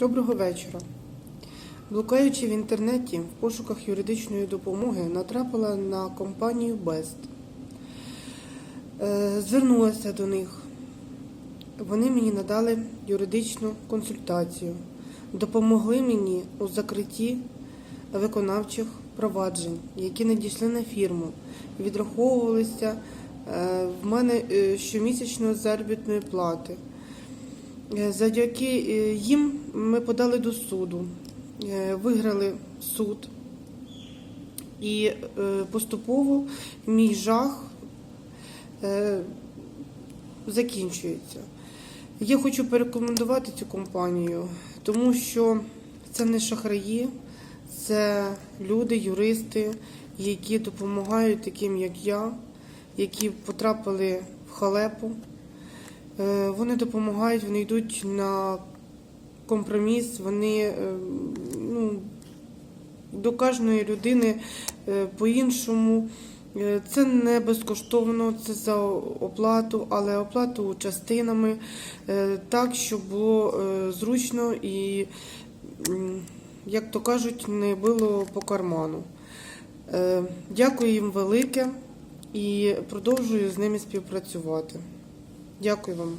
Доброго вечора. Блукаючи в інтернеті в пошуках юридичної допомоги, натрапила на компанію Best. Е, Звернулася до них. Вони мені надали юридичну консультацію, допомогли мені у закритті виконавчих проваджень, які надійшли на фірму, відраховувалися е, в мене е, щомісячної заробітної плати. Е, Завдяки е, їм ми подали до суду, е, виграли суд, і поступово мій жах закінчується. Я хочу порекомендувати цю компанію, тому що це не шахраї, це люди, юристи, які допомагають таким, як я, які потрапили в халепу. Е, Вони допомагають, вони йдуть на компроміс, вони е, ну, до кожної людини е, по-іншому. Це не безкоштовно, це за оплату, але оплату частинами так, щоб було зручно і, як то кажуть, не било по карману. Дякую їм велике і продовжую з ними співпрацювати. Дякую вам.